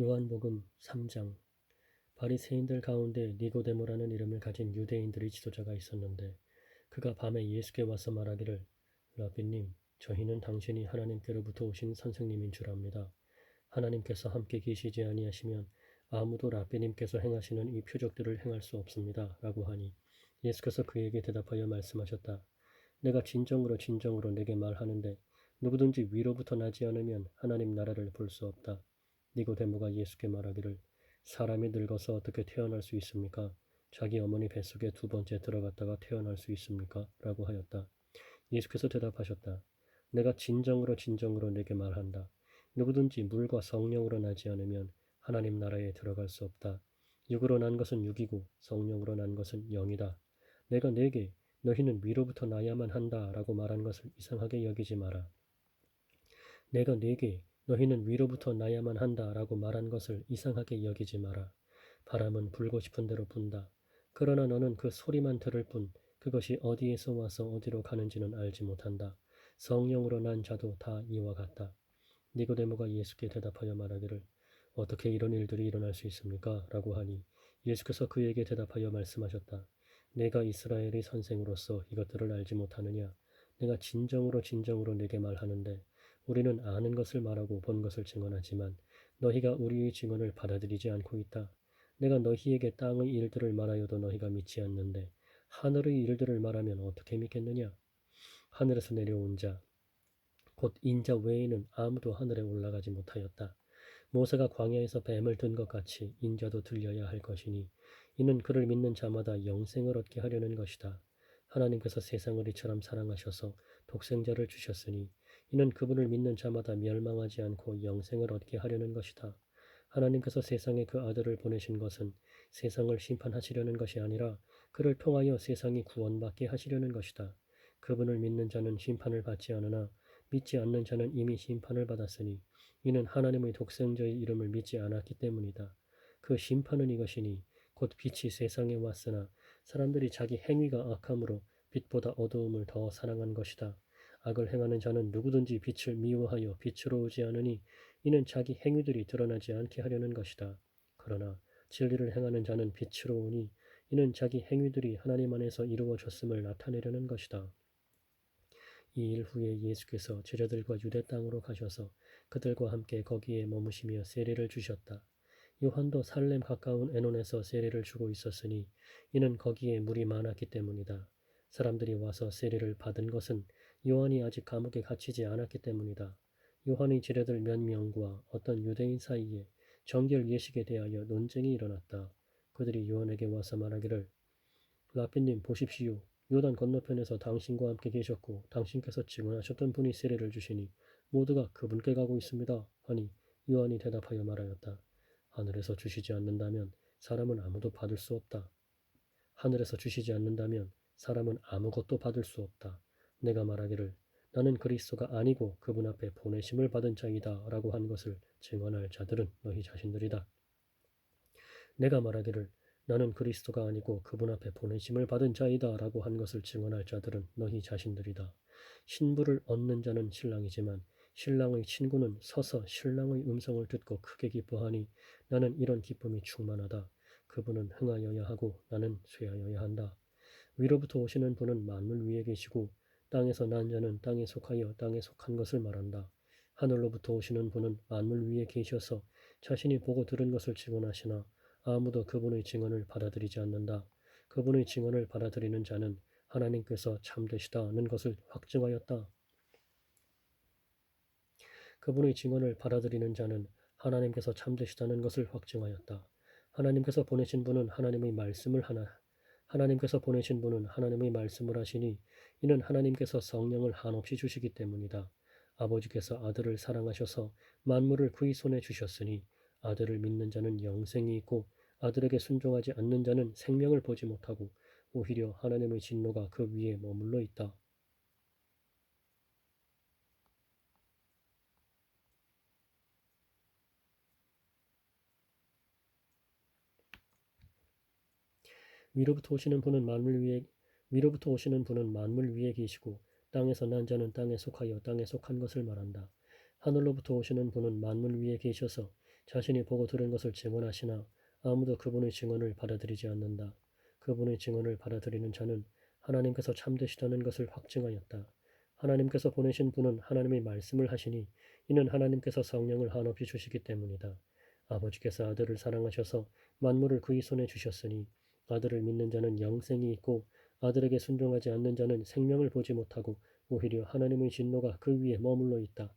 요한복음 3장 바리새인들 가운데 니고데모라는 이름을 가진 유대인들의 지도자가 있었는데 그가 밤에 예수께 와서 말하기를 라비님 저희는 당신이 하나님께로부터 오신 선생님인 줄 압니다. 하나님께서 함께 계시지 아니하시면 아무도 라비님께서 행하시는 이 표적들을 행할 수 없습니다. 라고 하니 예수께서 그에게 대답하여 말씀하셨다. 내가 진정으로 진정으로 내게 말하는데 누구든지 위로부터 나지 않으면 하나님 나라를 볼 수 없다. 니고데모가 예수께 말하기를 사람이 늙어서 어떻게 태어날 수 있습니까? 자기 어머니 뱃속에 두 번째 들어갔다가 태어날 수 있습니까? 라고 하였다. 예수께서 대답하셨다. 내가 진정으로 진정으로 내게 말한다. 누구든지 물과 성령으로 나지 않으면 하나님 나라에 들어갈 수 없다. 육으로 난 것은 육이고 성령으로 난 것은 영이다. 내가 내게 너희는 위로부터 나야만 한다 라고 말한 것을 이상하게 여기지 마라. 내가 내게 너희는 위로부터 나야만 한다 라고 말한 것을 이상하게 여기지 마라. 바람은 불고 싶은 대로 분다. 그러나 너는 그 소리만 들을 뿐 그것이 어디에서 와서 어디로 가는지는 알지 못한다. 성령으로 난 자도 다 이와 같다. 니고데모가 예수께 대답하여 말하기를 어떻게 이런 일들이 일어날 수 있습니까? 라고 하니 예수께서 그에게 대답하여 말씀하셨다. 내가 이스라엘의 선생으로서 이것들을 알지 못하느냐? 내가 진정으로 진정으로 내게 말하는데 우리는 아는 것을 말하고 본 것을 증언하지만 너희가 우리의 증언을 받아들이지 않고 있다. 내가 너희에게 땅의 일들을 말하여도 너희가 믿지 않는데 하늘의 일들을 말하면 어떻게 믿겠느냐? 하늘에서 내려온 자, 곧 인자 외에는 아무도 하늘에 올라가지 못하였다. 모세가 광야에서 뱀을 든 것 같이 인자도 들려야 할 것이니 이는 그를 믿는 자마다 영생을 얻게 하려는 것이다. 하나님께서 세상을 이처럼 사랑하셔서 독생자를 주셨으니 이는 그분을 믿는 자마다 멸망하지 않고 영생을 얻게 하려는 것이다. 하나님께서 세상에 그 아들을 보내신 것은 세상을 심판하시려는 것이 아니라 그를 통하여 세상이 구원받게 하시려는 것이다. 그분을 믿는 자는 심판을 받지 않으나 믿지 않는 자는 이미 심판을 받았으니 이는 하나님의 독생자의 이름을 믿지 않았기 때문이다. 그 심판은 이것이니 곧 빛이 세상에 왔으나 사람들이 자기 행위가 악함으로 빛보다 어두움을 더 사랑한 것이다. 악을 행하는 자는 누구든지 빛을 미워하여 빛으로 오지 않으니 이는 자기 행위들이 드러나지 않게 하려는 것이다. 그러나 진리를 행하는 자는 빛으로 오니 이는 자기 행위들이 하나님 안에서 이루어졌음을 나타내려는 것이다. 이 일 후에 예수께서 제자들과 유대 땅으로 가셔서 그들과 함께 거기에 머무시며 세례를 주셨다. 요한도 살렘 가까운 에논에서 세례를 주고 있었으니 이는 거기에 물이 많았기 때문이다. 사람들이 와서 세례를 받은 것은 요한이 아직 감옥에 갇히지 않았기 때문이다. 요한의 지뢰들 몇 명과 어떤 유대인 사이에 정결 예식에 대하여 논쟁이 일어났다. 그들이 요한에게 와서 말하기를 라피님 보십시오. 요단 건너편에서 당신과 함께 계셨고 당신께서 증언하셨던 분이 세례를 주시니 모두가 그분께 가고 있습니다. 하니 요한이 대답하여 말하였다. 하늘에서 주시지 않는다면 사람은 아무도 받을 수 없다. 하늘에서 주시지 않는다면 사람은 아무것도 받을 수 없다. 내가 말하기를 나는 그리스도가 아니고 그분 앞에 보내심을 받은 자이다 라고 한 것을 증언할 자들은 너희 자신들이다. 내가 말하기를 나는 그리스도가 아니고 그분 앞에 보내심을 받은 자이다 라고 한 것을 증언할 자들은 너희 자신들이다. 신부를 얻는 자는 신랑이지만 신랑의 친구는 서서 신랑의 음성을 듣고 크게 기뻐하니 나는 이런 기쁨이 충만하다. 그분은 흥하여야 하고 나는 쇠하여야 한다. 위로부터 오시는 분은 만물 위에 계시고 땅에서 난 자는 땅에 속하여 땅에 속한 것을 말한다. 하늘로부터 오시는 분은 만물 위에 계셔서 자신이 보고 들은 것을 증언하시나 아무도 그분의 증언을 받아들이지 않는다. 그분의 증언을 받아들이는 자는 하나님께서 참되시다는 것을 확증하였다. 그분의 증언을 받아들이는 자는 하나님께서 참되시다는 것을 확증하였다. 하나님께서 보내신 분은 하나님의 말씀을 하나 하나님께서 보내신 분은 하나님의 말씀을 하시니 이는 하나님께서 성령을 한없이 주시기 때문이다. 아버지께서 아들을 사랑하셔서 만물을 그의 손에 주셨으니 아들을 믿는 자는 영생이 있고 아들에게 순종하지 않는 자는 생명을 보지 못하고 오히려 하나님의 진노가 그 위에 머물러 있다. 위로부터 오시는 분은 만물 위에 위로부터 오시는 분은 만물 위에 계시고 땅에서 난 자는 땅에 속하여 땅에 속한 것을 말한다. 하늘로부터 오시는 분은 만물 위에 계셔서 자신이 보고 들은 것을 증언하시나 아무도 그분의 증언을 받아들이지 않는다. 그분의 증언을 받아들이는 자는 하나님께서 참되시다는 것을 확증하였다. 하나님께서 보내신 분은 하나님의 말씀을 하시니 이는 하나님께서 성령을 한없이 주시기 때문이다. 아버지께서 아들을 사랑하셔서 만물을 그의 손에 주셨으니 아들을 믿는 자는 영생이 있고 아들에게 순종하지 않는 자는 생명을 보지 못하고 오히려 하나님의 진노가 그 위에 머물러 있다.